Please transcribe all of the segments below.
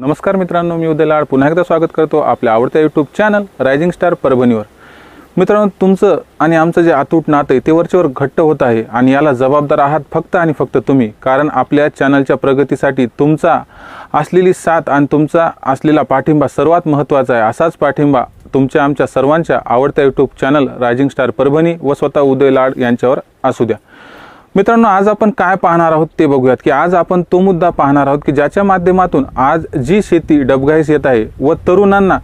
नमस्कार मित्रांनो मी उदय लाड. पुन्हा एकदा स्वागत करतो आपल्या आवडत्या यूट्यूब चॅनल रायझिंग स्टार परभणीवर. मित्रांनो तुमचं आणि आमचं जे आतूट नातं आहे ते वरच्यावर घट्ट होत आहे आणि याला जबाबदार आहात फक्त आणि फक्त तुम्ही. कारण आपल्या चॅनलच्या प्रगतीसाठी तुमचा असलेली साथ आणि तुमचा असलेला पाठिंबा सर्वात महत्त्वाचा आहे. असाच पाठिंबा तुमच्या आमच्या सर्वांच्या आवडत्या YouTube channel Rising Star Parbhani व स्वतः उदय लाड यांच्यावर असू द्या. मित्रांनो आज आपण काय पाहणार आहोत ते बघूयात की आज आपण तो मुद्दा पाहणार आहोत की ज्याच्या माध्यमातून आज जी शेती डबघाईस येत आहे व तरुणांना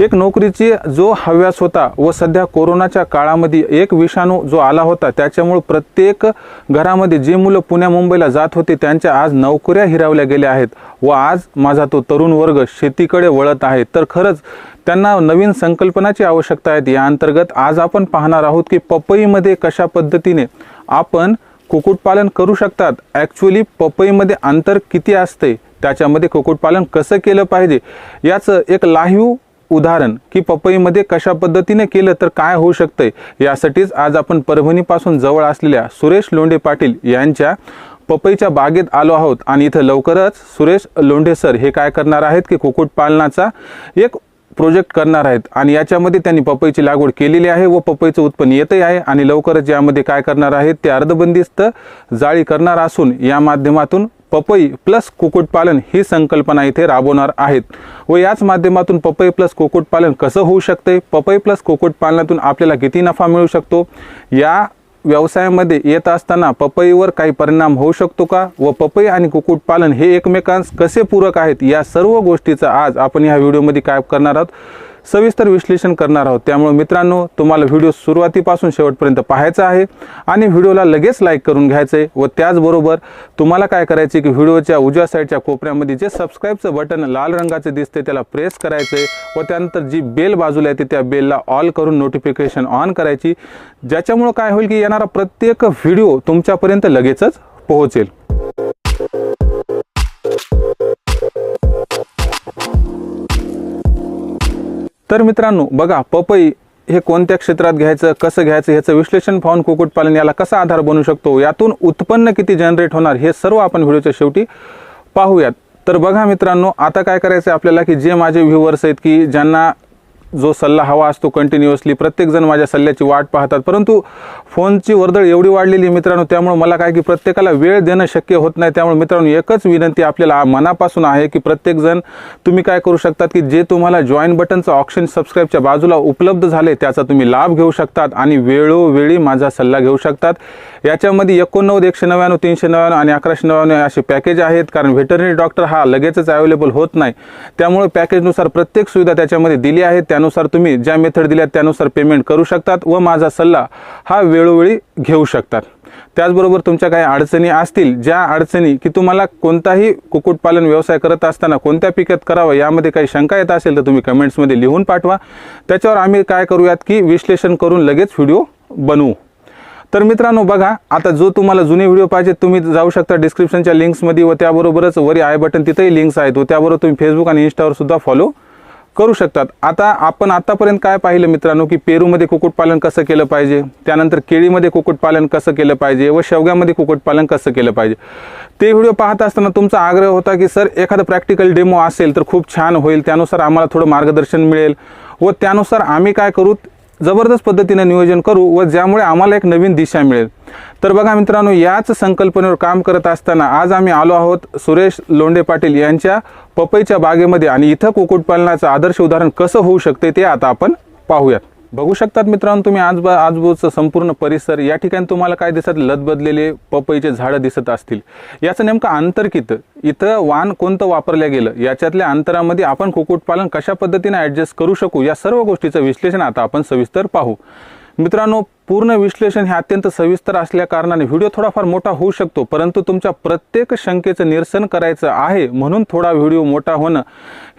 एक नोकरीची जो हव्यास होता व सध्या कोरोनाच्या काळामध्ये एक विषाणू जो आला होता त्याच्यामुळे प्रत्येक घरामध्ये जे मुलं पुण्या मुंबईला जात होते त्यांच्या आज नोकऱ्या हिरावल्या गेल्या आहेत व आज माझा तो तरुण वर्ग शेतीकडे वळत आहे. तर खरंच त्यांना नवीन संकल्पनाची आवश्यकता आहे. या अंतर्गत आज आपण पाहणार आहोत की पपईमध्ये कशा पद्धतीने आपण कुक्कुटपालन करू शकतात. ॲक्च्युली पपईमध्ये अंतर किती असते? त्याच्यामध्ये कुक्कुटपालन कसं केलं पाहिजे? याचं एक लाईव्ह उदाहरण की पपईमध्ये कशा पद्धतीने केलं तर काय होऊ शकतंय? यासाठीच आज आपण परभणीपासून जवळ असलेल्या सुरेश लोंढे पाटील यांच्या पपईच्या बागेत आलो आहोत. आणि इथं लवकरच सुरेश लोंढे सर हे काय करणार आहेत की कुक्कुटपालनाचा एक प्रोजेक्ट करणार आहेत आणि याच्यामध्ये त्यांनी पपईची लागवड केलेली आहे व पपईचं उत्पन्न येतही आहे आणि लवकरच यामध्ये काय करणार आहेत ते अर्धबंदिस्त जाळी करणार असून या माध्यमातून पपई प्लस कुक्कुटपालन ही संकल्पना इथे राबवणार आहेत. व याच माध्यमातून पपई प्लस कुक्कुटपालन कसं होऊ शकते पपई प्लस कुक्कुटपालनातून आपल्याला किती नफा मिळू शकतो? या व्यवसायामध्ये येत असताना पपईवर काही परिणाम होऊ शकतो का? व पपई आणि कुक्कुटपालन हे एकमेकांस कसे पूरक आहेत? या सर्व गोष्टीचा आज आपण या व्हिडिओमध्ये काय करणार आहोत? सविस्तर विश्लेषण करणार आहोत. त्यामुळे मित्रांनो तुम्हाला व्हिडिओ सुरुवातीपासून शेवटपर्यंत पाहायचा आहे आणि व्हिडिओला लगेच लाईक करून घ्यायचं आहे व त्याचबरोबर तुम्हाला काय करायचे की व्हिडिओच्या उजव्या साईडच्या कोपऱ्यामध्ये जे सबस्क्राईबचं बटन लाल रंगाचे दिसते त्याला प्रेस करायचं आहे व त्यानंतर जी बेल बाजूला येते त्या बेलला ऑल करून नोटिफिकेशन ऑन करायची. ज्याच्यामुळं काय होईल की येणारा प्रत्येक व्हिडिओ तुमच्यापर्यंत लगेचच पोहोचेल. तर मित्रांनो बघा पपई हे कोणत्या क्षेत्रात घ्यायचं कसं घ्यायचं ह्याचं विश्लेषण पाहून कुक्कुटपालन याला कसा आधार बनू शकतो यातून उत्पन्न किती जनरेट होणार हे सर्व आपण व्हिडिओच्या शेवटी पाहूयात. तर बघा मित्रांनो आता काय करायचं आहे आपल्याला की जे माझे व्ह्युअर्स आहेत की ज्यांना जो सल्ला हवा असतो कंटिन्युअसली प्रत्येकजण माझ्या सल्ल्याची वाट पाहतात. परंतु फोनची वर्दळ एवढी वाढलेली आहे मित्रांनो त्यामुळे मला काय की प्रत्येकाला वेळ देणं शक्य होत नाही. त्यामुळे मित्रांनो एकच विनंती आपल्याला मनापासून आहे की प्रत्येकजण तुम्ही काय करू शकतात की जे तुम्हाला जॉईन बटनचं ऑप्शन सबस्क्राईबच्या बाजूला उपलब्ध झाले त्याचा तुम्ही लाभ घेऊ शकतात आणि वेळोवेळी माझा सल्ला घेऊ शकतात. याच्यामध्ये एकोणनव्वद एकशे नव्याण्णव तीनशे नव्याण्णव आणि अकराशे नव्याण्णव असे पॅकेज आहेत कारण व्हेटरनरी डॉक्टर हा लगेचच अवेलेबल होत नाही. त्यामुळे पॅकेजनुसार प्रत्येक सुविधा त्याच्यामध्ये दिली आहे. त्यानुसार तुम्ही ज्या मेथड दिल्या त्यानुसार पेमेंट करू शकतात व माझा सल्ला हा वेळोवेळी घेऊ शकतात. त्याचबरोबर तुमच्या काही अडचणी असतील ज्या अडचणी की तुम्हाला कोणताही कुक्कुटपालन व्यवसाय करत असताना कोणत्या पिकात करावं यामध्ये काही शंका येत असेल तर तुम्ही कमेंट्समध्ये लिहून पाठवा. त्याच्यावर आम्ही काय करूयात की विश्लेषण करून लगेच व्हिडिओ बनवू. तर मित्रांनो बघा आता जो तुम्हाला जुने व्हिडिओ पाहिजे तुम्ही जाऊ शकता डिस्क्रिप्शनच्या लिंक्समध्ये व त्याबरोबरच वरी आय बटन तिथेही लिंक्स आहेत व त्याबरोबर तुम्ही फेसबुक आणि इंस्टावर सुद्धा फॉलो करू शकतात. आता आपण आतापर्यंत काय पाहिलं मित्रांनो की पेरूमध्ये कुक्कुटपालन कसं केलं पाहिजे त्यानंतर केळीमध्ये कुक्कुटपालन कसं केलं पाहिजे व शेवग्यामध्ये कुक्कुटपालन कसं केलं पाहिजे? ते व्हिडिओ पाहत असताना तुमचा आग्रह होता की सर एखादं प्रॅक्टिकल डेमो असेल तर खूप छान होईल त्यानुसार आम्हाला थोडं मार्गदर्शन मिळेल. व त्यानुसार आम्ही काय करू जबरदस्त पद्धतीने नियोजन करू व ज्यामुळे आम्हाला एक नवीन दिशा मिळेल. तर बघा मित्रांनो याच संकल्पनेवर काम करत असताना आज आम्ही आलो आहोत सुरेश लोंडे पाटील यांच्या पपईच्या बागेमध्ये आणि इथं कुक्कुटपालनाचं आदर्श उदाहरण कसं होऊ शकते ते आता आपण पाहूयात. बघू शकतात मित्रांनो तुम्ही आज आजबाजूचं संपूर्ण परिसर. या ठिकाणी तुम्हाला काय दिसत? लदबदलेले पपईचे झाडं दिसत असतील. याचं नेमकं अंतर कितं? इथं वाण कोणतं वापरलं गेलं? याच्यातल्या अंतरामध्ये आपण कुक्कुटपालन कशा पद्धतीने ॲडजस्ट करू शकू? या सर्व गोष्टीचं विश्लेषण आता आपण सविस्तर पाहू. मित्रांनो पूर्ण विश्लेषण हे अत्यंत सविस्तर असल्या कारणाने व्हिडिओ थोडाफार मोठा होऊ शकतो परंतु तुमच्या प्रत्येक शंकेचं निरसन करायचं आहे म्हणून थोडा व्हिडिओ मोठा होणं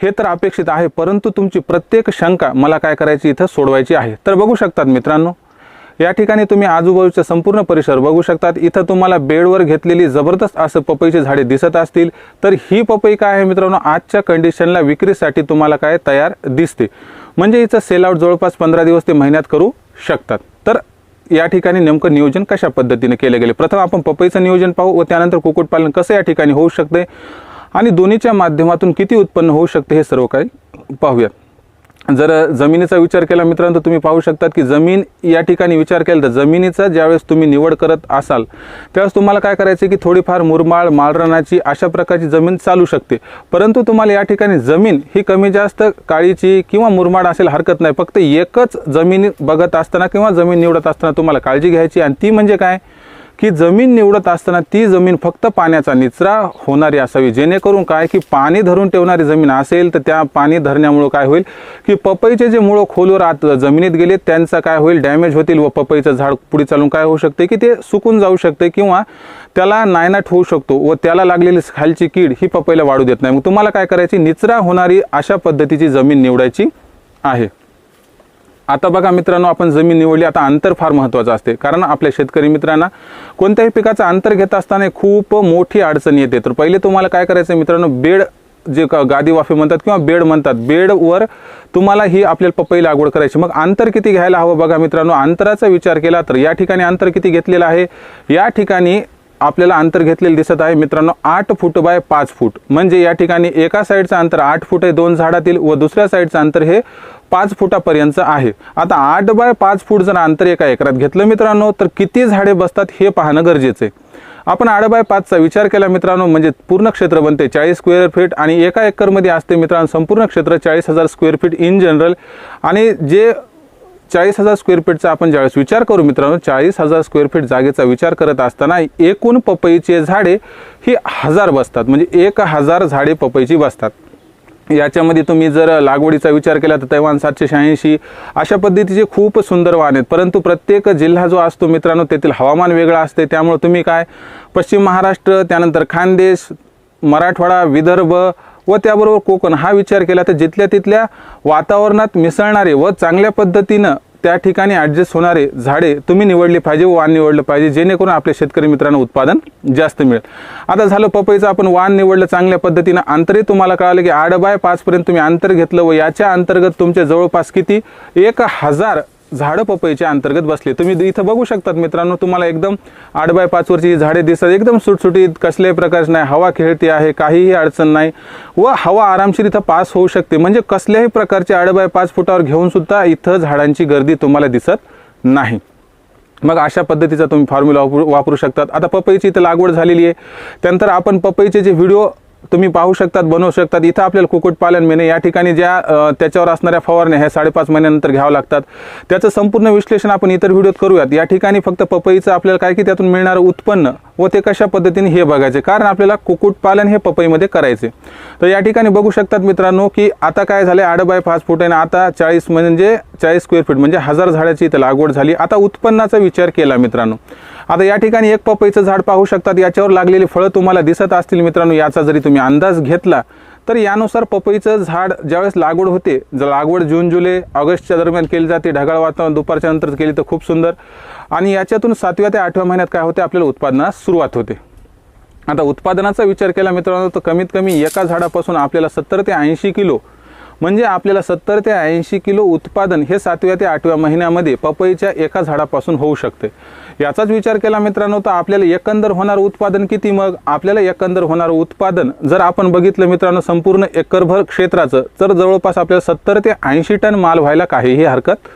हे तर अपेक्षित आहे परंतु तुमची प्रत्येक शंका मला काय करायची इथं सोडवायची आहे. तर बघू शकतात मित्रांनो या ठिकाणी तुम्ही आजूबाजूचा संपूर्ण परिसर बघू शकतात. इथं तुम्हाला बेडवर घेतलेली जबरदस्त असं पपईची झाडे दिसत असतील. तर ही पपई काय आहे मित्रांनो आजच्या कंडिशनला विक्रीसाठी तुम्हाला काय तयार दिसते. म्हणजे हिचं सेल आउट जवळपास पंधरा दिवस ते महिन्यात करू शकतात. या ठिकाणी नेमकं नियोजन कशा पद्धतीने केले गेले? प्रथम आपण पपईचं नियोजन पाहू व त्यानंतर कुक्कुटपालन कसं या ठिकाणी होऊ शकते आणि दोन्हीच्या माध्यमातून किती उत्पन्न होऊ शकते हे सर्व काही पाहूयात. जर जमिनीचा विचार केला मित्रांनो तुम्ही पाहू शकतात की जमीन या ठिकाणी विचार केला तर जमिनीचा ज्यावेळेस तुम्ही निवड करत असाल त्यावेळेस तुम्हाला काय करायचं की थोडीफार मुरमाळ माळरानाची अशा प्रकारची जमीन चालू शकते. परंतु तुम्हाला या ठिकाणी जमीन ही कमी जास्त काळीची किंवा मुरमाड असेल हरकत नाही. फक्त एकच जमीन बघत असताना किंवा जमीन निवडत असताना तुम्हाला काळजी घ्यायची आणि ती म्हणजे काय? की जमीन निवडत असताना ती जमीन फक्त पाण्याचा निचरा होणारी असावी. जेणेकरून काय की पाणी धरून ठेवणारी जमीन असेल तर त्या पाणी धरण्यामुळं काय होईल? की पपईचे जे मुळं खोलवर आत जमिनीत गेले त्यांचा काय होईल? डॅमेज होतील व पपईचं झाड पुढे चालून काय होऊ शकते? की ते सुकून जाऊ शकते किंवा त्याला नायनाट होऊ शकतो व त्याला लागलेली खालची कीड ही पपईला वाढू देत नाही. मग तुम्हाला काय करायची? निचरा होणारी अशा पद्धतीची जमीन निवडायची आहे. आता बघा मित्रांनो आपण जमीन निवडली आता अंतर फार महत्त्वाचं असते. कारण आपल्या शेतकरी मित्रांना कोणत्याही पिकाचं अंतर घेत असताना खूप मोठी अडचण येते. तर पहिले तुम्हाला काय करायचं मित्रांनो बेड जे क- गादी वाफे म्हणतात किंवा बेड म्हणतात. बेडवर तुम्हाला ही आपल्याला पपई लागवड करायची. मग अंतर किती घ्यायला हवं बघा मित्रांनो अंतराचा विचार केला तर या ठिकाणी अंतर किती घेतलेलं आहे? या ठिकाणी आपल्याला अंतर घेतलेलं दिसत आहे मित्रांनो आठ फूट बाय पाच फूट. म्हणजे या ठिकाणी एका साईडचं अंतर आठ फूट आहे दोन झाडातील व दुसऱ्या साईडचं अंतर हे पाच फुटापर्यंत आहे. आता आठ बाय पाच फूट जर अंतर एका एकरात घेतलं मित्रांनो तर किती झाडे बसतात हे पाहणं गरजेचं आहे. आपण आठ बाय पाचचा विचार केला मित्रांनो म्हणजे पूर्ण क्षेत्र बनते चाळीस स्क्वेअर फीट आणि एका एकरमध्ये असते मित्रांनो संपूर्ण क्षेत्र चाळीस हजार स्क्वेअर फीट इन जनरल आणि जे चाळीस हजार स्क्वेअर फीटचा आपण ज्यावेळेस विचार करू मित्रांनो चाळीस हजार स्क्वेअर फीट जागेचा विचार करत असताना एकूण पपईचे झाडे ही हजार बसतात. म्हणजे एक हजार झाडे पपईची बसतात. याच्यामध्ये तुम्ही जर लागवडीचा विचार केला तर तैवान सातशे शहाऐंशी अशा पद्धतीचे खूप सुंदर वाहन आहेत. परंतु प्रत्येक जिल्हा जो असतो मित्रांनो तेथील हवामान वेगळं असते त्यामुळे तुम्ही काय पश्चिम महाराष्ट्र त्यानंतर खानदेश मराठवाडा विदर्भ व त्याबरोबर कोकण हा विचार केला तर जिथल्या तिथल्या वातावरणात मिसळणारे व चांगल्या पद्धतीनं त्या ठिकाणी ॲडजस्ट होणारे झाडे तुम्ही निवडली पाहिजे वाण निवडलं पाहिजे जेणेकरून आपल्या शेतकरी मित्रांना उत्पादन जास्त मिळेल. आता झालं पपईचं आपण वाण निवडलं चांगल्या पद्धतीनं अंतरही तुम्हाला कळालं की आठ बाय पाचपर्यंत तुम्ही अंतर घेतलं व याच्या अंतर्गत तुमच्या जवळपास किती? एक हजार झाडं पपईच्या अंतर्गत बसले. तुम्ही इथं बघू शकतात मित्रांनो तुम्हाला एकदम आठ बाय पाचवरची झाडे दिसतात. एकदम सुटसुटीत कसल्याही प्रकारची नाही. हवा खेळती आहे काहीही अडचण नाही. व हवा आरामशीर इथं पास होऊ शकते. म्हणजे कसल्याही प्रकारचे आठ बाय पाच फुटावर घेऊन सुद्धा इथं झाडांची गर्दी तुम्हाला दिसत नाही. मग अशा पद्धतीचा तुम्ही फॉर्म्युला वापरू वापरू शकतात. आता पपईची इथं लागवड झालेली आहे. त्यानंतर आपण पपईचे जे व्हिडिओ तुम्ही पाहू शकतात बनवू शकतात. इथं आपल्याला कुक्कुटपालन मेने या ठिकाणी ज्या त्याच्यावर असणाऱ्या फवारण्या ह्या साडेपाच महिन्यानंतर घ्यावं लागतात. त्याचं संपूर्ण विश्लेषण आपण इतर व्हिडिओत करूयात. या ठिकाणी फक्त पपईचं आपल्याला काय की त्यातून मिळणारं उत्पन्न व ते कशा पद्धतीने हे बघायचे? कारण आपल्याला कुक्कुटपालन हे पपईमध्ये करायचे. तर या ठिकाणी बघू शकतात मित्रांनो की आता काय झालं आडं बाय पाच फूट आहे आणि आता चाळीस म्हणजे चाळीस स्क्वेअर फीट म्हणजे हजार झाडाची इथं लागवड झाली. आता उत्पन्नाचा विचार केला मित्रांनो. आता या ठिकाणी एक पपईचं झाड पाहू शकतात. याच्यावर लागलेली फळं तुम्हाला दिसत असतील मित्रांनो. याचा जरी तुम्ही अंदाज घेतला तर यानुसार पपईचं झाड ज्यावेळेस लागवड होते जर लागवड जून जुलै ऑगस्टच्या दरम्यान केली जाते ढगाळ वातावरण दुपारच्या नंतर केली तर खूप सुंदर. आणि याच्यातून सातव्या ते आठव्या महिन्यात काय होते? आपल्याला उत्पादनास सुरुवात होते. आता उत्पादनाचा विचार केला मित्रांनो तर कमीत कमी एका झाडापासून आपल्याला सत्तर ते ऐंशी किलो म्हणजे आपल्याला सत्तर ते ऐंशी किलो उत्पादन हे सातव्या ते आठव्या महिन्यामध्ये पपईच्या एका झाडापासून होऊ शकते. याचाच विचार केला मित्रांनो तर आपल्याला एकंदर होणारं उत्पादन किती? मग आपल्याला एकंदर होणारं उत्पादन जर आपण बघितलं मित्रांनो संपूर्ण एकरभर क्षेत्राचं तर जवळपास आपल्याला सत्तर ते ऐंशी टन माल व्हायला काहीही हरकत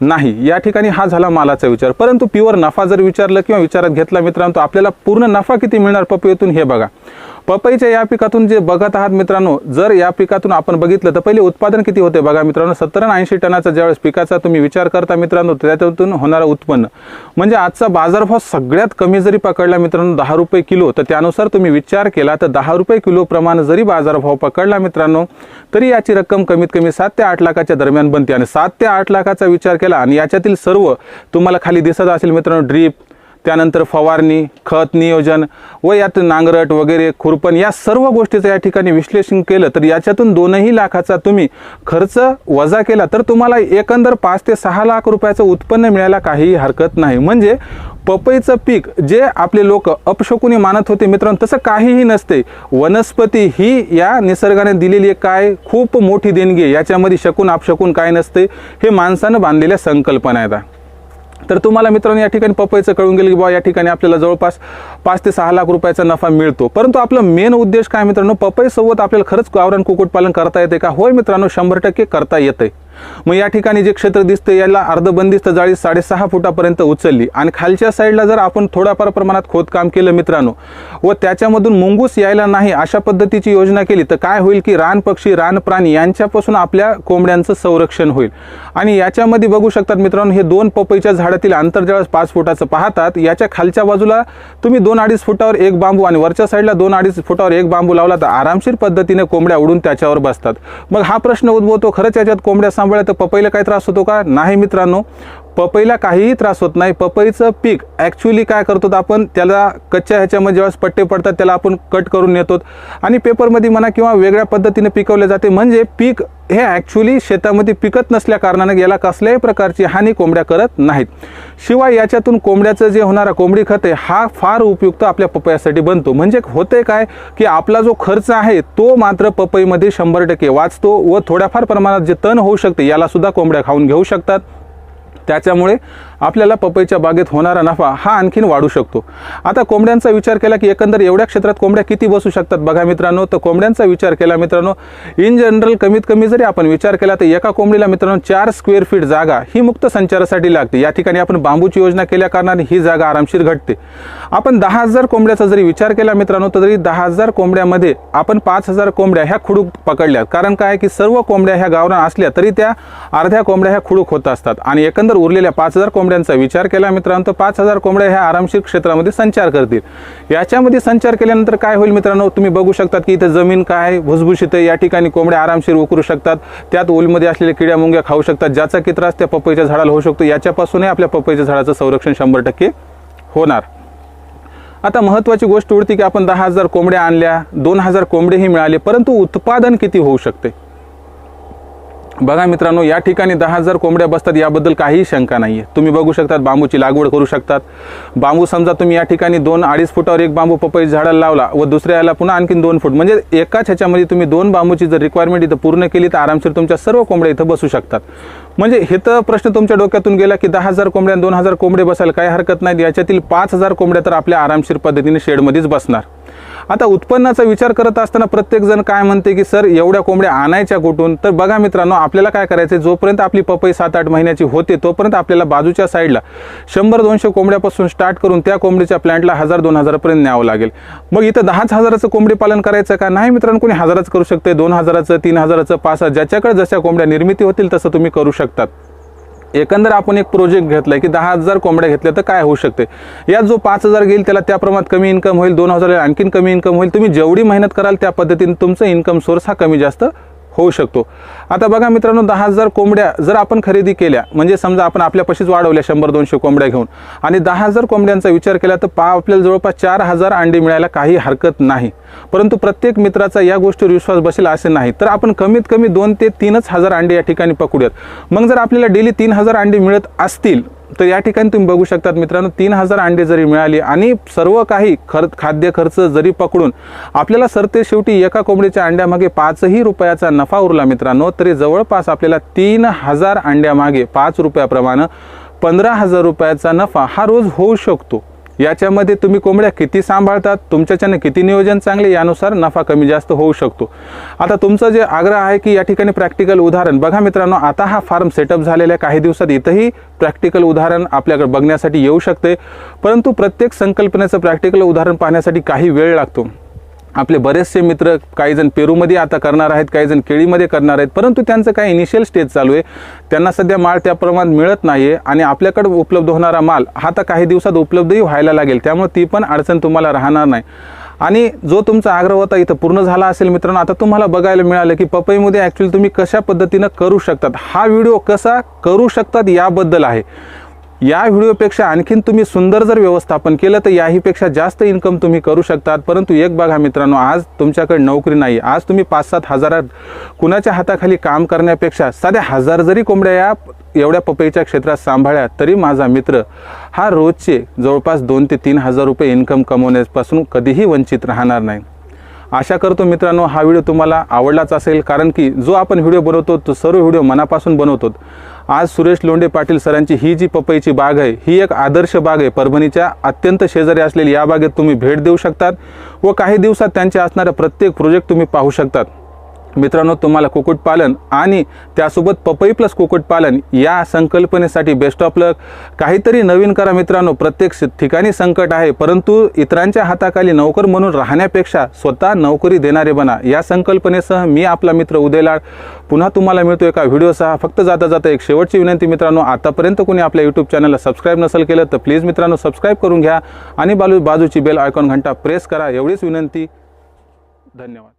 नाही. या ठिकाणी हा झाला मालाचा विचार. परंतु प्युअर नफा जर विचारलं किंवा विचारात घेतला मित्रांनो तर आपल्याला पूर्ण नफा किती मिळणार पपईतून हे बघा. पपईच्या या पिकातून जे बघत आहात मित्रांनो जर या पिकातून आपण बघितलं तर पहिले उत्पादन किती होते बघा मित्रांनो सत्तर ऐंशी टनाचा ज्यावेळेस पिकाचा तुम्ही विचार करता मित्रांनो त्याच्यातून होणारं उत्पन्न. म्हणजे आजचा बाजारभाव सगळ्यात कमी जरी पकडला मित्रांनो दहा रुपये किलो तर त्यानुसार तुम्ही विचार केला तर दहा रुपये किलो प्रमाण जरी बाजारभाव पकडला मित्रांनो तरी याची रक्कम कमीत कमी सात ते आठ लाखाच्या दरम्यान बनते. आणि सात ते आठ लाखाचा विचार केला आणि याच्यातील सर्व तुम्हाला खाली दिसत असेल मित्रांनो ड्रीप त्यानंतर फवारणी खत नियोजन व यात नांगरट वगैरे खुरपण या सर्व गोष्टीचं या ठिकाणी विश्लेषण केलं तर याच्यातून दोनही लाखाचा तुम्ही खर्च वजा केला तर तुम्हाला एकंदर पाच ते सहा लाख रुपयाचं उत्पन्न मिळायला काहीही हरकत नाही. म्हणजे पपईचं पीक जे आपले लोक अपशकुनी मानत होते मित्रांनो तसं काहीही नसते. वनस्पती ही या निसर्गाने दिलेली एक काय? खूप मोठी देणगी आहे. याच्यामध्ये शकून अपशकून काय नसते हे माणसानं बांधलेल्या संकल्पना आहेत. तर तुम्हाला मित्रांनो या ठिकाणी पपईचं कळून गेलं की बा या ठिकाणी आपल्याला जवळपास पाच ते सहा लाख रुपयाचा नफा मिळतो. परंतु आपला मेन उद्देश काय मित्रांनो? पपईसोबत आपल्याला खरंच गावरान कुक्कुटपालन करता येते का? होय मित्रांनो शंभर टक्के करता येते मग या ठिकाणी जे क्षेत्र दिसते याला अर्धबंदिस्त जाळी साडेसहा फुटापर्यंत उचलली. आणि खालच्या साईडला जर आपण थोड्याफार प्रमाणात खोदकाम केलं मित्रांनो व त्याच्यामधून मुंगूस यायला नाही अशा पद्धतीची योजना केली तर काय होईल की रान पक्षी रान प्राणी यांच्यापासून आपल्या कोंबड्यांचं संरक्षण होईल. आणि याच्यामध्ये बघू शकतात मित्रांनो हे दोन पपईच्या झाडातील अंतर पाच फुटाचं पाहतात. याच्या खालच्या बाजूला तुम्ही दोन अडीच फुटावर एक बांबू आणि वरच्या साईडला दोन अडीच फुटावर एक बांबू लावला तर आरामशीर पद्धतीने कोंबड्या उडून त्याच्यावर बसतात. मग हा प्रश्न उद्भवतो खरंच याच्यात कोंबड्या सांभाळल्या तर पपईला काय त्रास होतो का? नाही मित्रांनो. पपईला काहीही त्रास होत नाही. पपईचं पीक ॲक्च्युली काय करतो आपण त्याला कच्च्या ह्याच्यामध्ये ज्यावेळेस पट्टे पडतात त्याला आपण कट करून नेतो. आणि पेपरमध्ये म्हणा किंवा वेगळ्या पद्धतीने पिकवले जाते. म्हणजे पीक हे ॲक्च्युली शेतामध्ये पिकत नसल्या कारणाने याला कसल्याही प्रकारची हानी कोंबड्या करत नाहीत. शिवाय याच्यातून कोंबड्याचं जे होणारा कोंबडी खत आहे हा फार उपयुक्त आपल्या पपयासाठी बनतो. म्हणजे होते काय की आपला जो खर्च आहे तो मात्र पपईमध्ये शंभर टक्के वाचतो व थोड्याफार प्रमाणात जे तण होऊ शकते याला सुद्धा कोंबड्या खाऊन घेऊ शकतात. त्याच्यामुळे आपल्याला पपईच्या बागेत होणारा नफा हा आणखीन वाढू शकतो. आता कोंबड्यांचा विचार केला की एकंदर एवढ्या क्षेत्रात कोंबड्या किती बसू शकतात? बघा मित्रांनो तर कोंबड्यांचा विचार केला मित्रांनो इन जनरल कमीत कमी जरी आपण विचार केला तर एका कोंबडीला मित्रांनो चार स्क्वेअर फीट जागा ही मुक्त संचारासाठी लागते. या ठिकाणी आपण बांबूची योजना केल्या कारणाने ही जागा आरामशीर घटते. आपण दहा हजार कोंबड्याचा जरी विचार केला मित्रांनो तर जरी दहा हजार कोंबड्यामध्ये आपण पाच हजार कोंबड्या ह्या खुडूक पकडल्यात. कारण काय की सर्व कोंबड्या ह्या गावरान असल्या तरी त्या अर्ध्या कोंबड्या ह्या खुडूक होत असतात. आणि एकंदर उरलेल्या पाच हजार कोंबड्यांचा विचार केला. मित्रांनो तर पाच हजार कोंबड्या ह्या आरामशीर क्षेत्रामध्ये संचार करतील. याच्यामध्ये संचार केल्यानंतर काय होईल मित्रांनो? तुम्ही बघू शकतात की इथं जमीन काय भुसभुशीत आहे. या ठिकाणी कोंबड्या आरामशीर उकरू शकतात. त्यात ओलमध्ये असलेल्या किड्या मुंग्या खाऊ शकतात. ज्याचा की त्रास त्या पपईच्या झाडाला होऊ शकतो. याच्यापासूनही आपल्या पपईच्या झाडाचं संरक्षण शंभर टक्के होणार. आता महत्त्वाची गोष्ट उडती की आपण दहा हजार कोंबड्या आणल्या दोन हजार कोंबडेही मिळाले परंतु उत्पादन किती होऊ शकते? बघा मित्रांनो या ठिकाणी दहा हजार कोंबड्या बसतात याबद्दल काहीही शंका नाही आहे तुम्ही बघू शकतात बांबूची लागवड करू शकतात. बांबू समजा तुम्ही या ठिकाणी दोन अडीच फुटावर एक बांबू पपई झाडाला लावला व दुसऱ्या याला पुन्हा आणखी दोन फूट. म्हणजे एकाच ह्याच्यामध्ये तुम्ही दोन बांबूची जर रिक्वायरमेंट इथं पूर्ण केली तर आरामशीर तुमच्या सर्व कोंबड्या इथं बसू शकतात. म्हणजे हे तर प्रश्न तुमच्या डोक्यातून गेला की दहा हजार कोंबड्या दोन हजार कोंबडे बसायला काही हरकत नाही याच्यातील पाच हजार कोंबड्या तर आपल्या आरामशीर पद्धतीने शेडमध्येच बसणार. आता उत्पन्नाचा विचार करत असताना प्रत्येक जण काय म्हणते की सर एवढ्या कोंबड्या आणायच्या कुठून? तर बघा मित्रांनो आपल्याला काय करायचं जोपर्यंत आपली पपई सात आठ महिन्याची होते तोपर्यंत आपल्याला बाजूच्या साईडला शंभर दोनशे कोंबड्यापासून स्टार्ट करून त्या कोंबडीच्या प्लॅन्टला हजार दोन हजारपर्यंत न्यावं लागेल. मग इथं दहाच हजाराचं कोंबडी पालन करायचं का? नाही मित्रांनो कोणी हजाराचं करू शकते दोन हजाराचं तीन हजाराचं पाच हजार ज्याच्याकडे जशा कोंबड्या निर्मिती होतील तसं तुम्ही करू शकतात. एकंदर आपण एक प्रोजेक्ट घेतलाय की दहा हजार कोंबड्या घेतल्या तर काय होऊ शकते? यात जो पाच हजार घेईल त्याला त्या प्रमाणात कमी इन्कम होईल दोन हजार आणखीन कमी इन्कम होईल. तुम्ही जेवढी मेहनत कराल त्या पद्धतीने तुमचा इन्कम सोर्स हा कमी जास्त होऊ शकतो. आता बघा मित्रांनो दहा हजार कोंबड्या जर आपण खरेदी केल्या म्हणजे समजा आपण आपल्यापाशीच वाढवल्या शंभर दोनशे कोंबड्या घेऊन आणि दहा हजार कोंबड्यांचा विचार केला तर पा आपल्याला जवळपास चार हजार अंडी मिळायला काही हरकत नाही. परंतु प्रत्येक मित्राचा या गोष्टीवर विश्वास बसेल असे नाही. तर आपण कमीत कमी दोन ते तीनच हजार अंडी या ठिकाणी पकडूयात. मग जर आपल्याला डेली तीन हजार अंडी मिळत असतील तर या ठिकाणी तुम्ही बघू शकतात मित्रांनो तीन हजार अंडे जरी मिळाली आणि सर्व काही खर खाद्य खर्च जरी पकडून आपल्याला सरते शेवटी एका कोंबडीच्या अंड्यामागे पाचही रुपयाचा नफा उरला मित्रांनो तरी जवळपास आपल्याला तीन हजार अंड्यामागे पाच रुपयाप्रमाणे पंधरा हजार रुपयाचा नफा हा रोज होऊ शकतो. याच्यामध्ये तुम्ही कोंबड्या किती सांभाळतात तुमच्याच्यानं किती नियोजन चांगले यानुसार नफा कमी जास्त होऊ शकतो. आता तुमचं जे आग्रह आहे की या ठिकाणी प्रॅक्टिकल उदाहरण बघा मित्रांनो आता हा फार्म सेटअप झालेल्या काही दिवसात इथंही प्रॅक्टिकल उदाहरण आपल्याकडे बघण्यासाठी येऊ शकते. परंतु प्रत्येक संकल्पनेचं प्रॅक्टिकल उदाहरण पाहण्यासाठी काही वेळ लागतो. आपले बरेचसे मित्र काही जण पेरूमध्ये आता करणार आहेत काही जण केळीमध्ये करणार आहेत परंतु त्यांचं काही इनिशियल स्टेज चालू आहे. त्यांना सध्या माल त्या प्रमाणात मिळत नाही आहे आणि आपल्याकडे उपलब्ध होणारा माल हा तर काही दिवसात उपलब्धही व्हायला लागेल. त्यामुळे ती पण अडचण तुम्हाला राहणार नाही. आणि जो तुमचा आग्रह होता इथं पूर्ण झाला असेल मित्रांनो आता तुम्हाला बघायला मिळालं की पपईमध्ये ॲक्च्युली तुम्ही कशा पद्धतीनं करू शकतात? हा व्हिडिओ कसा करू शकतात याबद्दल आहे. या व्हिडिओपेक्षा आणखीन तुम्ही सुंदर जर व्यवस्थापन केलं तर याहीपेक्षा जास्त इन्कम तुम्ही करू शकतात. परंतु एक बघा मित्रांनो आज तुमच्याकडे नोकरी नाही. आज तुम्ही पाच सात हजारात कुणाच्या हाताखाली काम करण्यापेक्षा साध्या हजार जरी कोंबड्या या एवढ्या पपईच्या क्षेत्रात सांभाळ्या तरी माझा मित्र हा रोजचे जवळपास दोन ते तीन हजार रुपये इन्कम कमवण्यापासून कधीही वंचित राहणार नाही. आशा करतो मित्रांनो हा व्हिडिओ तुम्हाला आवडलाच असेल. कारण की जो आपण व्हिडिओ बनवतो तो सर्व व्हिडिओ मनापासून बनवतो. आज सुरेश लोंडे पाटील सरांची ही जी पपईची बाग आहे ही एक आदर्श बाग आहे. परभणीच्या अत्यंत शेजारी असलेली या बागेत तुम्ही भेट देऊ शकतात व काही दिवसात त्यांच्या असणारा प्रत्येक प्रोजेक्ट तुम्ही पाहू शकतात. मित्रांनो तुम्हाला कुक्कुटपालन आणि त्यासोबत पपई प्लस कुक्कुटपालन या संकल्पनेसाठी बेस्ट ऑफ लक काहीतरी नवीन करा मित्रांनो प्रत्येक ठिकाणी संकट आहे परंतु इतरांच्या हाताखाली नोकर म्हणून राहण्यापेक्षा स्वतः नोकरी देणारे बना. या संकल्पनेसह मी आपला मित्र उदयलाड पुन्हा तुम्हाला मिळतो एका व्हिडिओसह. फक्त जाता जाता एक शेवटची विनंती मित्रांनो आतापर्यंत कोणी आपल्या यूट्यूब चॅनलला सबस्क्राईब नसेल केलं तर प्लीज मित्रांनो सबस्क्राईब करून घ्या आणि बाजू बाजूची बेल आयकॉन घंटा प्रेस करा. एवढीच विनंती. धन्यवाद.